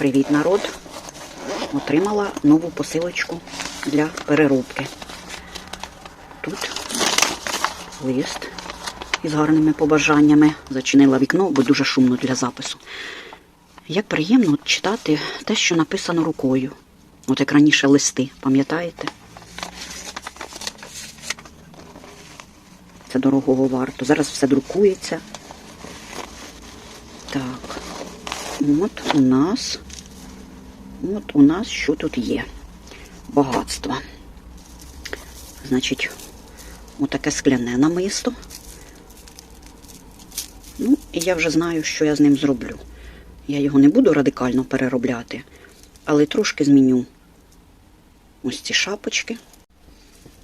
Привіт, народ! Отримала нову посилочку для переробки. Тут лист із гарними побажаннями. Зачинила вікно, бо дуже шумно для запису. Як приємно читати те, що написано рукою. От як раніше листи, пам'ятаєте? Це дорогого варто. Зараз все друкується. Так. От у нас. От у нас що тут є? Багатство. Значить, отаке скляне намисто. Ну, і я вже знаю, що я з ним зроблю. Я його не буду радикально переробляти, але трошки зміню ось ці шапочки.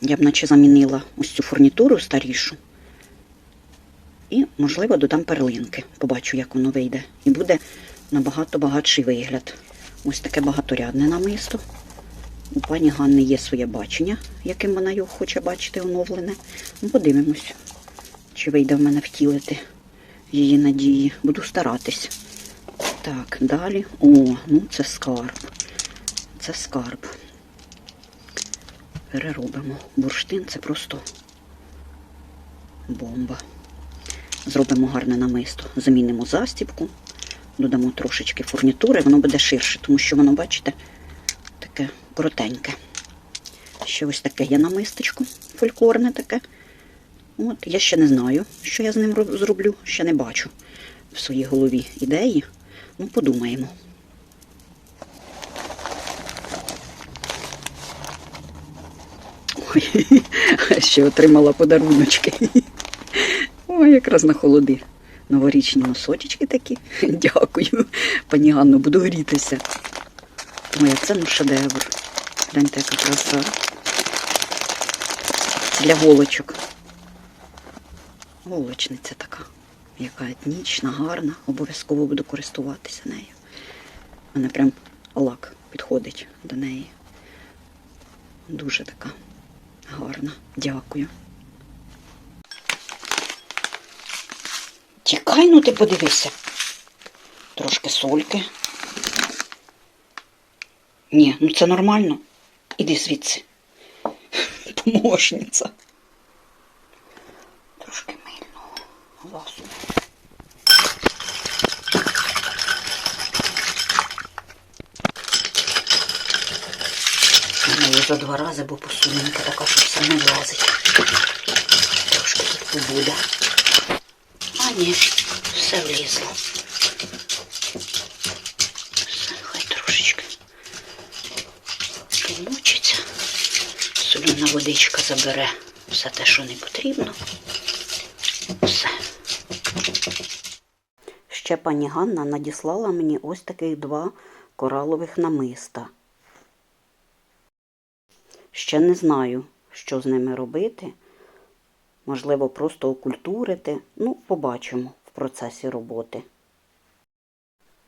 Я б наче замінила ось цю фурнітуру старішу. І, можливо, додам перлинки. Побачу, як воно вийде. І буде набагато багатший вигляд. Ось таке багаторядне намисто. У пані Ганни є своє бачення, яким вона його хоче бачити оновлене. Ну, подивимось, чи вийде в мене втілити її надії. Буду старатись. Так, далі. О, ну це скарб. Це скарб. Переробимо. Бурштин це просто бомба. Зробимо гарне намисто. Замінимо застібку, додамо трошечки фурнітури, воно буде ширше, тому що воно, бачите, таке коротеньке. Ще ось таке є намистечко, фольклорне таке. От, я ще не знаю, що я з ним зроблю, ще не бачу в своїй голові ідеї. Ну, подумаємо. Ой, ще отримала подаруночки. Ой, якраз на холоди. Новорічні носочечки такі. Дякую. Пані Ганно, буду грітися. А це ну шедевр. Гляньте, яка краса. Для голочок. Голочниця така. Яка етнічна, гарна. Обов'язково буду користуватися нею. Мене прям лак підходить до неї. Дуже така гарна. Дякую. Тікай, ну ти подивися. Трошки сольки. Ні, ну це нормально. Іди звідси. Помощниця. Трошки мильного глазу. Я за два рази, бо посудинка така, що все не влазить. Трошки тут побуде. Ні, все влізло. Хай трошечки помучиться. Солюна водичка забере все те, що не потрібно. Все. Ще пані Ганна надіслала мені ось таких два коралових намиста. Ще не знаю, що з ними робити. Можливо, просто окультурити. Ну, побачимо в процесі роботи.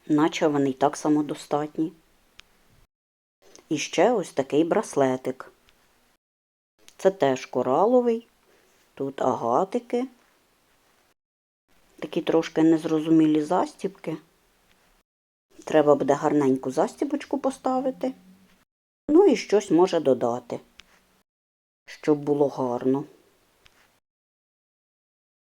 Наче вони й так самодостатні. І ще ось такий браслетик. Це теж кораловий. Тут агатики. Такі трошки незрозумілі застібки. Треба буде гарненьку застібочку поставити. Ну і щось може додати, щоб було гарно.